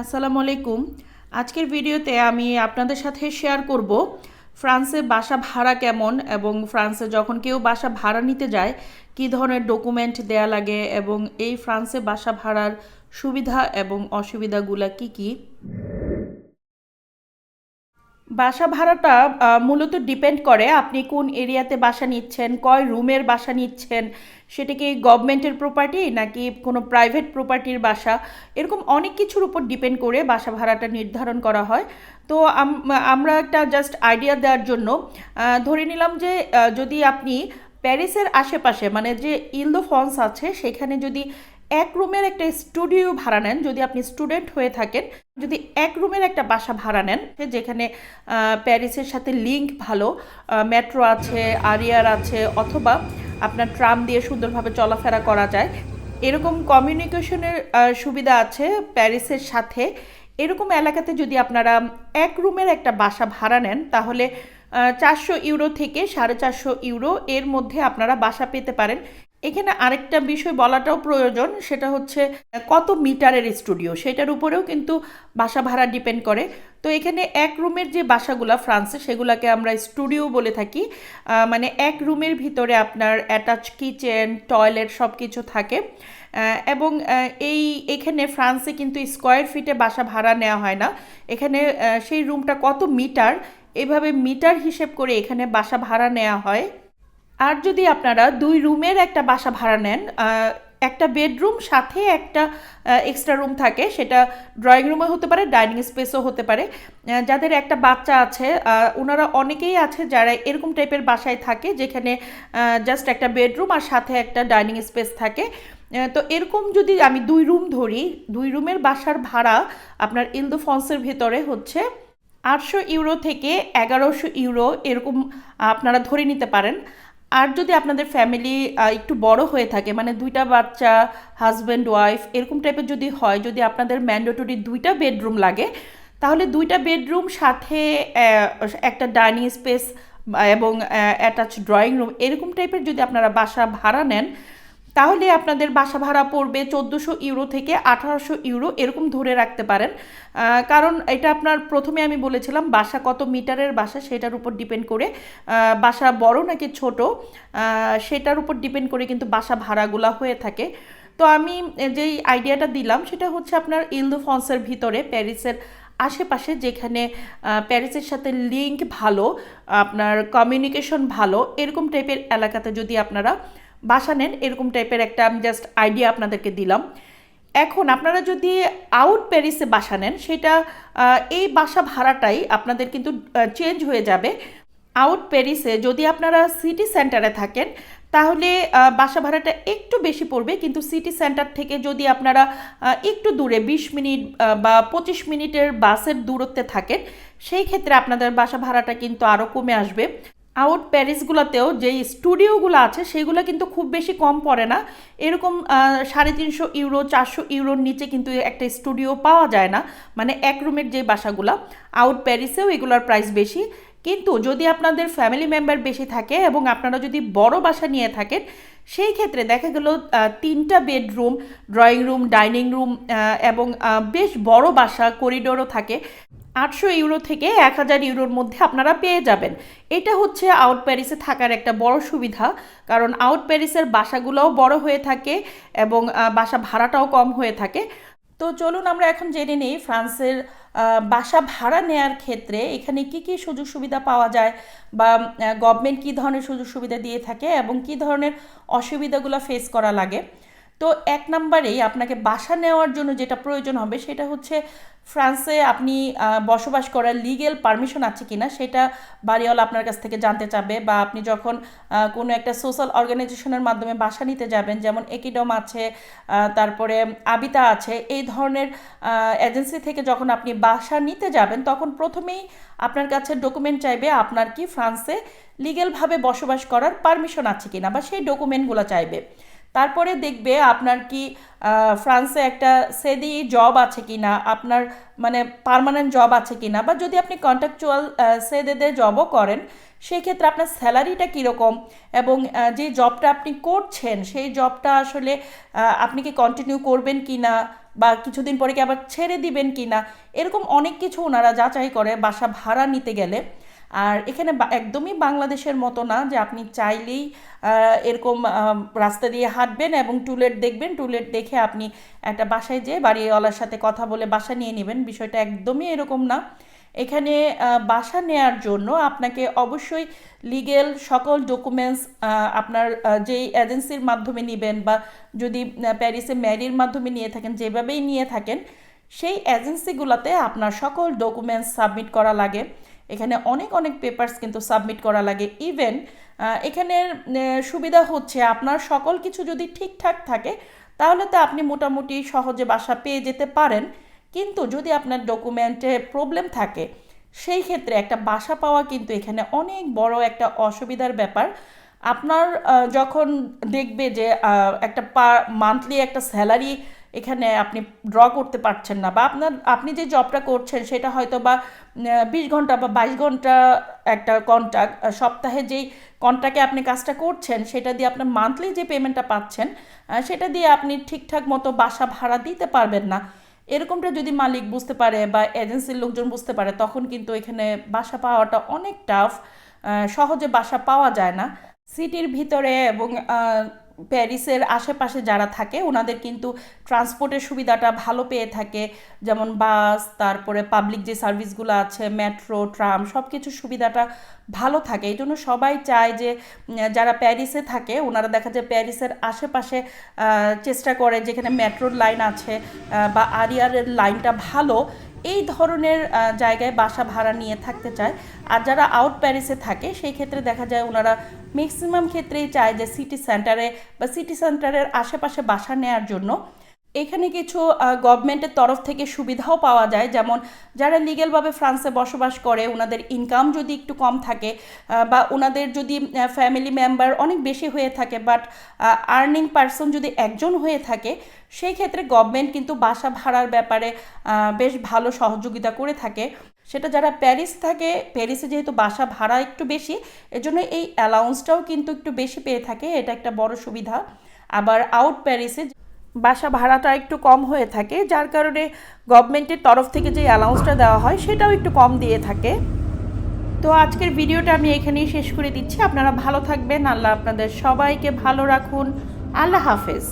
আসসালামু আলাইকুম। আজকের ভিডিওতে আমি আপনাদের সাথে শেয়ার করব ফ্রান্সে বাসা ভাড়া কেমন এবং ফ্রান্সে যখন কেউ বাসা ভাড়া নিতে যায়, কী ধরনের ডকুমেন্ট দেয়া লাগে এবং এই ফ্রান্সে বাসা ভাড়ার সুবিধা এবং অসুবিধাগুলো কি কি? বাসা ভাড়াটা মূলত ডিপেন্ড করে আপনি কোন এরিয়াতে বাসা নিচ্ছেন, কয় রুমের বাসা নিচ্ছেন, সেটা কি গভর্নমেন্টের প্রপার্টি নাকি কোনো প্রাইভেট প্রপার্টির বাসা? এরকম অনেক কিছুর উপর ডিপেন্ড করে বাসা ভাড়াটা নির্ধারণ করা হয়। তো আমরা একটা জাস্ট আইডিয়া দেওয়ার জন্য ধরে নিলাম যে যদি আপনি প্যারিসের আশেপাশে মানে যে ইলদো ফন্স আছে, সেখানে যদি এক রুমের একটা স্টুডিও ভাড়া নেন, যদি আপনি স্টুডেন্ট হয়ে থাকেন, যদি এক রুমের একটা বাসা ভাড়া নেন যেখানে প্যারিসের সাথে লিঙ্ক ভালো মেট্রো আছে, আরিয়ার আছে, অথবা আপনার ট্রাম দিয়ে সুন্দরভাবে চলাফেরা করা যায়, এরকম কমিউনিকেশনের সুবিধা আছে প্যারিসের সাথে। এরকম এলাকাতে যদি আপনারা এক রুমের একটা বাসা ভাড়া নেন, তাহলে চারশো ইউরো থেকে সাড়ে চারশো ইউরো এর মধ্যে আপনারা বাসা পেতে পারেন। এখানে আরেকটা বিষয় বলাটাও প্রয়োজন, সেটা হচ্ছে, কত মিটারের স্টুডিও? সেটার উপরেও কিন্তু বাসা ভাড়া ডিপেন্ড করে। তো এখানে এক রুমের যে বাসাগুলা ফ্রান্সে, সেগুলোকে আমরা স্টুডিও বলে থাকি। মানে এক রুমের ভিতরে আপনার অ্যাটাচ কিচেন, টয়লেট সব কিছু থাকে এবং এই, এখানে ফ্রান্সে কিন্তু স্কোয়ার ফিটে বাসা ভাড়া নেওয়া হয় না। এখানে সেই রুমটা কত মিটার? এভাবে মিটার হিসেব করে এখানে বাসা ভাড়া নেওয়া হয়। আর যদি আপনারা দুই রুমের একটা বাসা ভাড়া নেন একটা বেডরুম সাথে একটা এক্সট্রা রুম থাকে, সেটা ড্রয়িং রুমে হতে পারে ডাইনিং স্পেসও হতে পারে। যাদের একটা বাচ্চা আছে ওনারা অনেকেই আছে যারা এরকম টাইপের বাসায় থাকে, যেখানে জাস্ট একটা বেডরুম আর সাথে একটা ডাইনিং স্পেস থাকে। তো এরকম যদি আমি দুই রুম ধরি, দুই রুমের বাসার ভাড়া আপনার ইলদো ফন্সের ভেতরে হচ্ছে আটশো ইউরো থেকে এগারোশো ইউরো, এরকম আপনারা ধরে নিতে পারেন। আর যদি আপনাদের ফ্যামিলি একটু বড় হয়ে থাকে মানে দুইটা বাচ্চা হাজব্যান্ড ওয়াইফ এরকম টাইপের যদি হয়, যদি আপনাদের ম্যান্ডেটরি দুইটা বেডরুম লাগে, তাহলে দুইটা বেডরুম সাথে একটা ডাইনিং স্পেস এবং অ্যাটাচ ড্রয়িং রুম এরকম টাইপের যদি আপনারা বাসা ভাড়া নেন তাহলে আপনাদের বাসা ভাড়া পড়বে চোদ্দোশো ইউরো থেকে আঠারোশো ইউরো এরকম ধরে রাখতে পারেন। কারণ এটা আপনার প্রথমে আমি বলেছিলাম, বাসা কত মিটারের বাসা সেটার উপর ডিপেন্ড করে। বাসা বড় নাকি ছোট সেটার উপর ডিপেন্ড করে কিন্তু বাসা ভাড়াগুলা হয়ে থাকে। তো আমি যেই আইডিয়াটা দিলাম সেটা হচ্ছে আপনার ইলদো ফন্সের ভিতরে, প্যারিসের আশেপাশে যেখানে প্যারিসের সাথে লিঙ্ক ভালো, আপনার কমিউনিকেশন ভালো, এরকম টাইপের এলাকাতে যদি আপনারা বাসা নেন, এরকম টাইপের একটা, আমি জাস্ট আইডিয়া আপনাদেরকে দিলাম। এখন আপনারা যদি আউট প্যারিসে বাসা নেন, সেটা এই বাসা ভাড়াটাই আপনাদের কিন্তু চেঞ্জ হয়ে যাবে। আউট প্যারিসে যদি আপনারা সিটি সেন্টারে থাকেন, তাহলে বাসা ভাড়াটা একটু বেশি পড়বে, কিন্তু সিটি সেন্টার থেকে যদি আপনারা একটু দূরে, বিশ মিনিট বা পঁচিশ মিনিটের বাসের দূরত্বে থাকেন, সেই ক্ষেত্রে আপনাদের বাসা ভাড়াটা কিন্তু আরও কমে আসবে। আউট প্যারিসগুলোতেও যেই স্টুডিওগুলো আছে, সেগুলো কিন্তু খুব বেশি কম পড়ে না। এরকম সাড়ে তিনশো ইউরো, চারশো ইউরোর নিচে কিন্তু একটা স্টুডিও পাওয়া যায় না মানে এক রুমের যে বাসাগুলো, আউট প্যারিসেও এগুলোর প্রাইস বেশি। কিন্তু যদি আপনাদের ফ্যামিলি মেম্বার বেশি থাকে এবং আপনারা যদি বড় বাসা নিয়ে থাকেন, সেই ক্ষেত্রে দেখা গেল তিনটা bedroom, drawing room, dining room এবং বেশ বড় বাসা, করিডোরও থাকে। আটশো ইউরো থেকে এক হাজার ইউরোর মধ্যে আপনারা পেয়ে যাবেন। এটা হচ্ছে আউট প্যারিসে থাকার একটা বড় সুবিধা, কারণ আউট প্যারিসের বাসাগুলোও বড় হয়ে থাকে এবং বাসা ভাড়াটাও কম হয়ে থাকে। তো চলুন আমরা এখন জেনে নিই ফ্রান্সের বাসা ভাড়া নেয়ার ক্ষেত্রে এখানে কি কি সুযোগ সুবিধা পাওয়া যায় বা গভর্নমেন্ট কী ধরনের সুযোগ সুবিধা দিয়ে থাকে এবং কী ধরনের অসুবিধাগুলো ফেস করা লাগে। তো এক নম্বরেই আপনাকে বাসা নেওয়ার জন্য যেটা প্রয়োজন হবে সেটা হচ্ছে ফ্রান্সে আপনি বসবাস করার লিগেল পারমিশন আছে কিনা সেটা বাড়িওয়ালা আপনার কাছ থেকে জানতে চাবে বা আপনি যখন কোনো একটা সোশ্যাল অর্গানাইজেশনের মাধ্যমে বাসা নিতে যাবেন, যেমন একিডম আছে তারপরে আবিতা আছে, এই ধরনের এজেন্সি থেকে যখন আপনি বাসা নিতে যাবেন তখন প্রথমেই আপনার কাছে ডকুমেন্ট চাইবে আপনার কি ফ্রান্সে লিগেলভাবে বসবাস করার পারমিশন আছে কিনা বা সেই ডকুমেন্টগুলো চাইবে। তারপরে দেখবে আপনার কি ফ্রান্সে একটা সেদি জব আছে কি না আপনার মানে পার্মানেন্ট জব আছে কি না বা যদি আপনি কন্ট্রাকচুয়াল সেদেদে জবও করেন সেই ক্ষেত্রে আপনার স্যালারিটা কীরকম, এবং যে জবটা আপনি করছেন, সেই জবটা আসলে আপনি কি কন্টিনিউ করবেন কি না বা কিছুদিন পরে কি আবার ছেড়ে দিবেন কি না এরকম অনেক কিছু ওনারা যাচাই করে, বাসা ভাড়া নিতে গেলে। আর এখানে একদমই বাংলাদেশের মতো না যে আপনি চাইলেই এরকম রাস্তা দিয়ে হাঁটবেন এবং টুলেট দেখবেন। টুলেট দেখে আপনি একটা বাসায় যেয়ে বাড়িওয়ালার সাথে কথা বলে বাসা নিয়ে নেবেন। বিষয়টা একদমই এরকম না। এখানে বাসা নেয়ার জন্য আপনাকে অবশ্যই লিগেল সকল ডকুমেন্টস আপনার যেই এজেন্সির মাধ্যমে নেবেন বা যদি প্যারিসে ম্যারির মাধ্যমে নিয়ে থাকেন, যেভাবেই নিয়ে থাকেন সেই এজেন্সিগুলোতে আপনার সকল ডকুমেন্টস সাবমিট করা লাগে। এখানে অনেক অনেক পেপার্স কিন্তু সাবমিট করা লাগে। ইভেন এখানের সুবিধা হচ্ছে আপনার সকল কিছু যদি ঠিকঠাক থাকে, তাহলে তো আপনি মোটামুটি সহজে বাসা পেয়ে যেতে পারেন। কিন্তু যদি আপনার ডকুমেন্টে প্রবলেম থাকে, সেই ক্ষেত্রে একটা বাসা পাওয়া কিন্তু এখানে অনেক বড় একটা অসুবিধার ব্যাপার। আপনার যখন দেখবে যে একটা পার মান্থলি একটা স্যালারি এখানে আপনি ড্র করতে পারছেন না বা আপনার, আপনি যে জবটা করছেন সেটা হয়তো বা বিশ ঘণ্টা বা বাইশ ঘণ্টা একটা কন্ট্রাক্ট সপ্তাহে যেই কন্ট্রাক্টে আপনি কাজটা করছেন সেটা দিয়ে আপনার মান্থলি যে পেমেন্টটা পাচ্ছেন সেটা দিয়ে আপনি ঠিকঠাক মতো বাসা ভাড়া দিতে পারবেন না। এরকমটা যদি মালিক বুঝতে পারে বা এজেন্সির লোকজন বুঝতে পারে, তখন কিন্তু এখানে বাসা পাওয়াটা অনেক টাফ সহজে বাসা পাওয়া যায় না। সিটির ভিতরে এবং প্যারিসের আশেপাশে যারা থাকে, ওনাদের কিন্তু ট্রান্সপোর্টের সুবিধাটা ভালো পেয়ে থাকে। যেমন বাস, তারপরে পাবলিক যে সার্ভিসগুলো আছে মেট্রো ট্রাম সব কিছুর সুবিধাটা ভালো থাকে। এই জন্য সবাই চায় যে যারা প্যারিসে থাকে, ওনারা দেখা যায় প্যারিসের আশেপাশে চেষ্টা করে যেখানে মেট্রোর লাইন আছে বা আরিয়ারের লাইনটা ভালো। এই ধরনের জায়গায় বাসা ভাড়া নিয়ে থাকতে চায়। আর যারা আউট প্যারিসে থাকে, সেই ক্ষেত্রে দেখা যায় ওনারা ম্যাক্সিমাম ক্ষেত্রেই চায় যে সিটি সেন্টারে বা সিটি সেন্টারের আশেপাশে বাসা নেয়ার জন্য। এখানে কিছু গভর্নমেন্টের তরফ থেকে সুবিধাও পাওয়া যায়। যেমন যারা লিগেলভাবে ফ্রান্সে বসবাস করে ওনাদের ইনকাম যদি একটু কম থাকে বা ওনাদের যদি ফ্যামিলি মেম্বার অনেক বেশি হয়ে থাকে বাট আর্নিং পার্সন যদি একজন হয়ে থাকে সেই ক্ষেত্রে গভর্নমেন্ট কিন্তু বাসা ভাড়ার ব্যাপারে বেশ ভালো সহযোগিতা করে থাকে। সেটা যারা প্যারিস থাকে প্যারিসে যেহেতু বাসা ভাড়া একটু বেশি, এজন্য এই অ্যালাউন্সটাও কিন্তু একটু বেশি পেয়ে থাকে, এটা একটা বড় সুবিধা। আবার আউট প্যারিসে বাসা ভাড়াটা একটু কম হয়ে থাকে, যার কারণে গভর্নমেন্টের তরফ থেকে যে অ্যালাউন্সটা দেওয়া হয় সেটাও একটু কম দিয়ে থাকে। তো আজকের ভিডিওটা আমি এখানেই শেষ করে দিচ্ছি। আপনারা ভালো থাকবেন। আল্লাহ আপনাদের সবাইকে ভালো রাখুন। আল্লাহ হাফেজ।